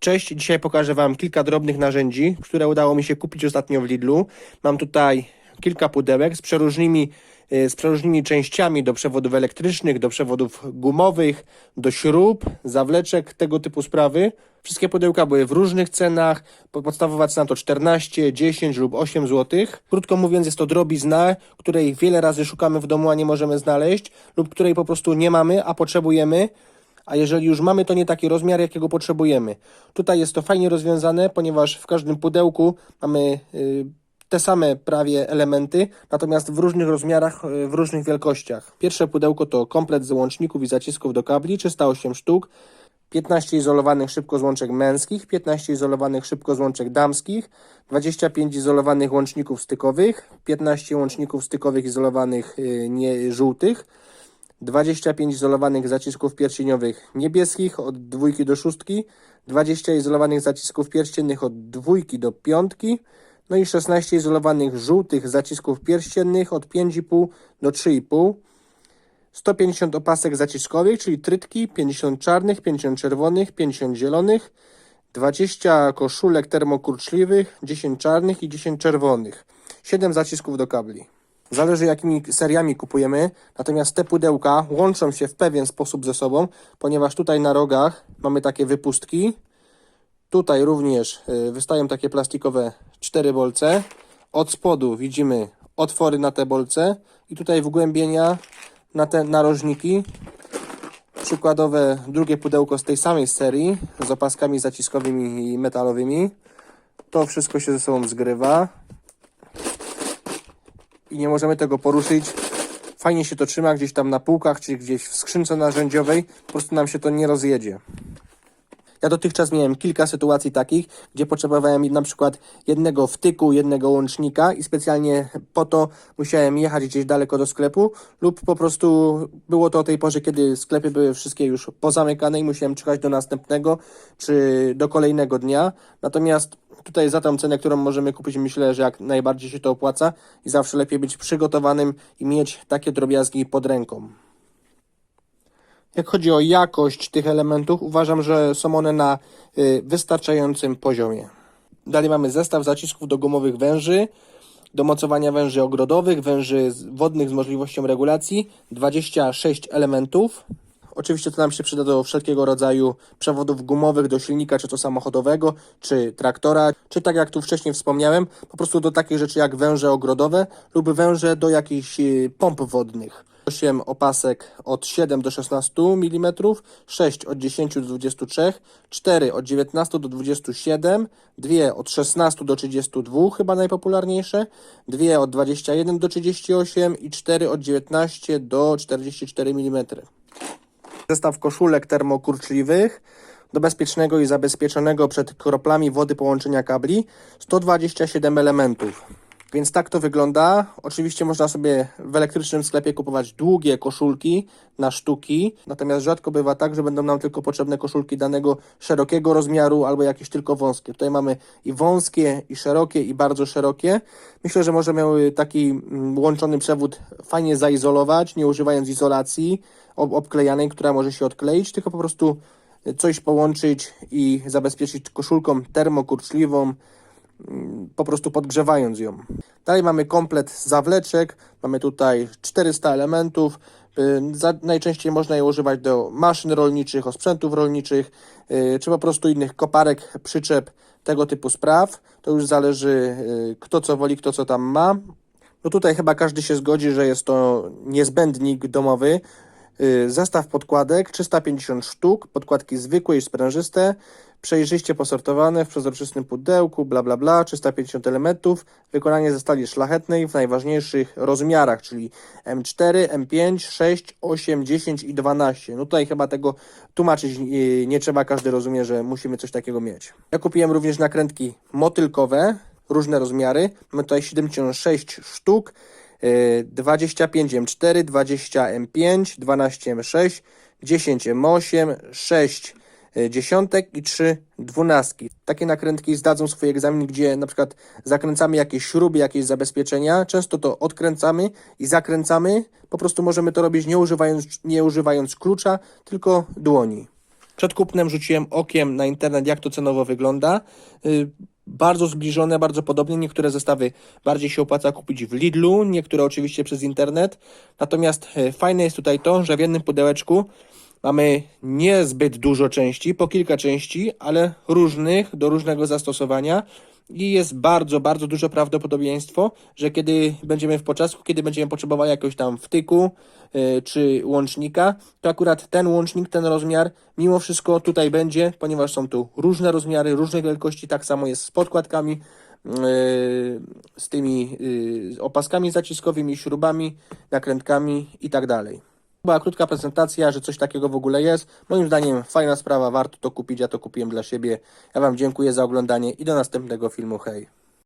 Cześć, dzisiaj pokażę Wam kilka drobnych narzędzi, które udało mi się kupić ostatnio w Lidlu. Mam tutaj kilka pudełek z przeróżnymi, y, z przeróżnymi częściami do przewodów elektrycznych, do przewodów gumowych, do śrub, zawleczek, tego typu sprawy. Wszystkie pudełka były w różnych cenach. Po- Podstawowa cena to 14, 10 lub 8 zł. Krótko mówiąc, jest to drobizna, której wiele razy szukamy w domu, a nie możemy znaleźć, lub której po prostu nie mamy, a potrzebujemy a jeżeli już mamy, to nie taki rozmiar, jakiego potrzebujemy. Tutaj jest to fajnie rozwiązane, ponieważ w każdym pudełku mamy y, te same prawie elementy, natomiast w różnych rozmiarach, y, w różnych wielkościach. Pierwsze pudełko to komplet załączników i zacisków do kabli, 308 sztuk. 15 izolowanych szybkozłączek męskich, 15 izolowanych szybkozłączek damskich, 25 izolowanych łączników stykowych, 15 łączników stykowych izolowanych y, nie żółtych, 25 izolowanych zacisków pierścieniowych niebieskich od dwójki do szóstki, 20 izolowanych zacisków pierściennych od dwójki do piątki, no i 16 izolowanych żółtych zacisków pierściennych od 5,5 do 3,5, 150 opasek zaciskowych, czyli trytki, 50 czarnych, 50 czerwonych, 50 zielonych, 20 koszulek termokurczliwych, 10 czarnych i 10 czerwonych, 7 zacisków do kabli. Zależy jakimi seriami kupujemy, natomiast te pudełka łączą się w pewien sposób ze sobą, ponieważ tutaj na rogach mamy takie wypustki. Tutaj również y, wystają takie plastikowe cztery bolce. Od spodu widzimy otwory na te bolce i tutaj wgłębienia na te narożniki. Przykładowe drugie pudełko z tej samej serii z opaskami zaciskowymi i metalowymi. To wszystko się ze sobą zgrywa i nie możemy tego poruszyć. Fajnie się to trzyma gdzieś tam na półkach, czy gdzieś w skrzynce narzędziowej. Po prostu nam się to nie rozjedzie. Ja dotychczas miałem kilka sytuacji takich, gdzie potrzebowałem na przykład jednego wtyku, jednego łącznika i specjalnie po to musiałem jechać gdzieś daleko do sklepu lub po prostu było to o tej porze, kiedy sklepy były wszystkie już pozamykane i musiałem czekać do następnego czy do kolejnego dnia. Natomiast tutaj za tą cenę, którą możemy kupić, myślę, że jak najbardziej się to opłaca i zawsze lepiej być przygotowanym i mieć takie drobiazgi pod ręką. Jak chodzi o jakość tych elementów, uważam, że są one na y, wystarczającym poziomie. Dalej mamy zestaw zacisków do gumowych węży, do mocowania węży ogrodowych, węży wodnych z możliwością regulacji, 26 elementów. Oczywiście to nam się przyda do wszelkiego rodzaju przewodów gumowych, do silnika, czy to samochodowego, czy traktora, czy tak jak tu wcześniej wspomniałem, po prostu do takich rzeczy jak węże ogrodowe lub węże do jakichś y, pomp wodnych. 8 opasek od 7 do 16 mm, 6 od 10 do 23, 4 od 19 do 27, 2 od 16 do 32, chyba najpopularniejsze, 2 od 21 do 38 i 4 od 19 do 44 mm. Zestaw koszulek termokurczliwych do bezpiecznego i zabezpieczonego przed kroplami wody połączenia kabli 127 elementów. Więc tak to wygląda. Oczywiście można sobie w elektrycznym sklepie kupować długie koszulki na sztuki, natomiast rzadko bywa tak, że będą nam tylko potrzebne koszulki danego szerokiego rozmiaru albo jakieś tylko wąskie. Tutaj mamy i wąskie, i szerokie, i bardzo szerokie. Myślę, że możemy y, taki mm, łączony przewód fajnie zaizolować, nie używając izolacji ob- obklejanej, która może się odkleić, tylko po prostu coś połączyć i zabezpieczyć koszulką termokurczliwą, po prostu podgrzewając ją. Dalej mamy komplet zawleczek, mamy tutaj 400 elementów. Y, najczęściej można je używać do maszyn rolniczych, osprzętów rolniczych, y, czy po prostu innych koparek, przyczep, tego typu spraw. To już zależy y, kto co woli, kto co tam ma. No tutaj chyba każdy się zgodzi, że jest to niezbędnik domowy. Zestaw podkładek 350 sztuk, podkładki zwykłe i sprężyste, przejrzyście posortowane w przezroczystym pudełku, bla bla bla, 350 elementów, wykonanie ze stali szlachetnej w najważniejszych rozmiarach, czyli M4, M5, 6, 8, 10 i 12. No tutaj chyba tego tłumaczyć y, nie trzeba, każdy rozumie, że musimy coś takiego mieć. Ja kupiłem również nakrętki motylkowe, różne rozmiary, mamy tutaj 76 sztuk, y, 25 M4, 20 M5, 12 M6, 10 M8, 6 y, dziesiątek i 3 dwunastki. Takie nakrętki zdadzą swój egzamin, gdzie na przykład zakręcamy jakieś śruby, jakieś zabezpieczenia, często to odkręcamy i zakręcamy. Po prostu możemy to robić nie używając, nie używając klucza, tylko dłoni. Przed kupnem rzuciłem okiem na internet, jak to cenowo wygląda. Y, Bardzo zbliżone, bardzo podobnie. Niektóre zestawy bardziej się opłaca kupić w Lidlu, niektóre oczywiście przez internet. Natomiast e, fajne jest tutaj to, że w jednym pudełeczku mamy niezbyt dużo części, po kilka części, ale różnych, do różnego zastosowania. I jest bardzo, bardzo duże prawdopodobieństwo, że kiedy będziemy w poczasku, kiedy będziemy potrzebowali jakiegoś tam wtyku yy, czy łącznika, to akurat ten łącznik, ten rozmiar, mimo wszystko tutaj będzie, ponieważ są tu różne rozmiary, różne wielkości, tak samo jest z podkładkami, yy, z tymi yy, opaskami zaciskowymi, śrubami, nakrętkami i tak dalej. Była krótka prezentacja, że coś takiego w ogóle jest. Moim zdaniem fajna sprawa, warto to kupić, ja to kupiłem dla siebie. Ja Wam dziękuję za oglądanie i do następnego filmu, hej.